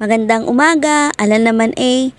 Magandang umaga, alam naman eh,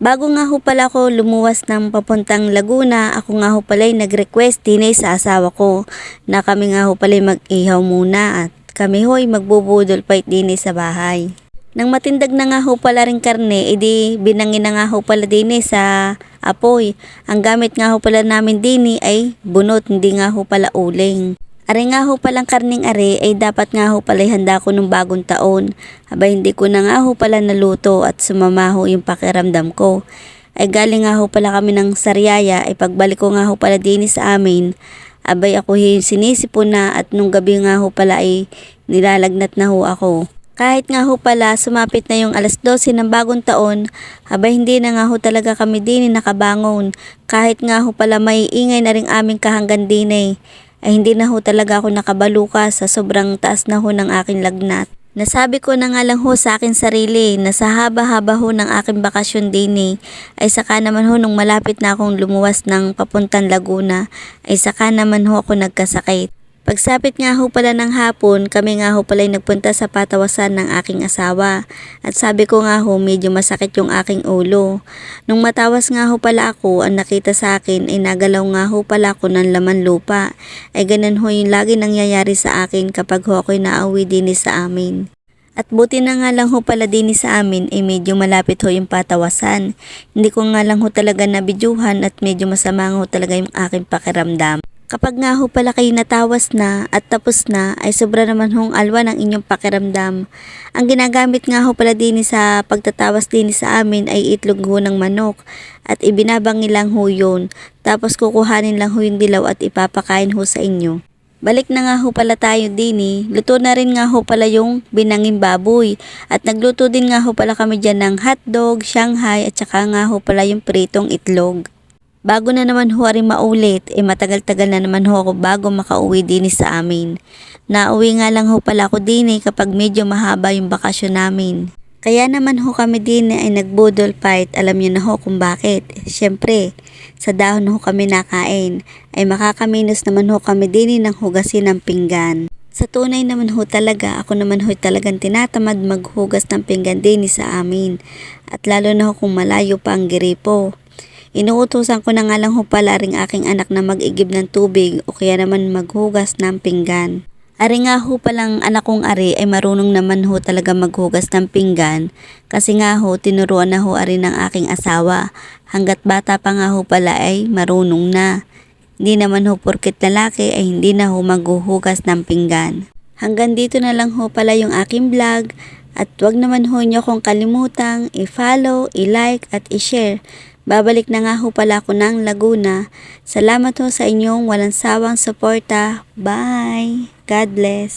bago nga ho pala ako lumuwas ng papuntang Laguna, ako nga ho pala ay nag-request din eh sa asawa ko na kami nga ho pala ay mag-ihaw muna at kami ho ay magbubudol fight din eh sa bahay. Nang matindag na nga ho pala rin karne, edi binangin na nga ho pala din eh sa apoy. Ang gamit nga ho pala namin din eh ay bunot, hindi nga ho pala uling. Are nga ho palang karning are ay dapat nga ho pala handa ko nung bagong taon. Aba hindi ko na nga ho pala naluto at sumama ho yung pakiramdam ko. Ay galing nga ho pala kami ng Sariaya ay pagbalik ko nga ho pala din sa amin. Abay ako yung sinisipon na at nung gabi nga ho pala ay nilalagnat na ho ako. Kahit nga ho pala sumapit na yung alas 12 ng bagong taon, abay hindi na nga ho talaga kami din nakabangon. Kahit nga ho pala may ingay na rin aming kahanggan din eh ay hindi na ho talaga ako nakabaluka sa sobrang taas na ho ng aking lagnat. Nasabi ko na nga lang ho sa akin sarili na sa haba-haba ho ng aking bakasyon din eh, ay saka naman ho nung malapit na akong lumuwas ng papuntang Laguna ay saka naman ho ako nagkasakit. Pagsapit nga ho pala ng hapon, kami nga ho pala nagpunta sa patawasan ng aking asawa. At sabi ko nga ho, medyo masakit yung aking ulo. Nung matawas nga ho pala ako, ang nakita sa akin ay nagalaw nga ho pala ako ng laman lupa. Ay ganun ho yung lagi nangyayari sa akin kapag ho ako'y naauwi din sa amin. At buti na nga lang ho pala din sa amin ay medyo malapit ho yung patawasan. Hindi ko nga lang ho talaga nabidyuhan at medyo masama nga ho talaga yung aking pakiramdam. Kapag nga ho pala kayo natawas na at tapos na ay sobra naman hong alwa ng inyong pakiramdam. Ang ginagamit nga ho pala din sa pagtatawas din sa amin ay itlog ho ng manok at ibinabangi lang ho yun. Tapos kukuhanin lang ho yung dilaw at ipapakain ho sa inyo. Balik na nga ho pala tayo din eh. Luto na rin nga ho pala yung binanging baboy. At nagluto din nga ho pala kami dyan ng hotdog, shanghai at saka nga ho pala yung pritong itlog. Bago na naman ho rin maulit, eh matagal-tagal na naman ho ako bago makauwi din sa amin. Nauwi nga lang ho pala ako din eh kapag medyo mahaba yung bakasyon namin. Kaya naman ho kami din ay nagbudol fight, alam niyo na ho kung bakit. Siyempre, sa dahon ho kami nakain, ay makakaminos naman ho kami din ng hugasin ng pinggan. Sa tunay naman ho talaga, ako naman ho talagang tinatamad maghugas ng pinggan din sa amin. At lalo na ho kung malayo pa ang giripo. Inuutosan ko na nga lang ho pala ring aking anak na mag-igib ng tubig o kaya naman maghugas ng pinggan. Ari nga ho palang anak kong ari ay marunong naman ho talaga maghugas ng pinggan kasi nga ho tinuruan na ho ari ng aking asawa. Hanggat bata pa nga ho pala ay marunong na. Hindi naman ho porket lalaki ay hindi na ho maghuhugas ng pinggan. Hanggang dito na lang ho pala yung aking vlog at wag naman ho nyo kong kalimutang i-follow, i-like at i-share. Babalik na nga ho pala ako ng Laguna. Salamat ho sa inyong walang sawang suporta. Bye! God bless!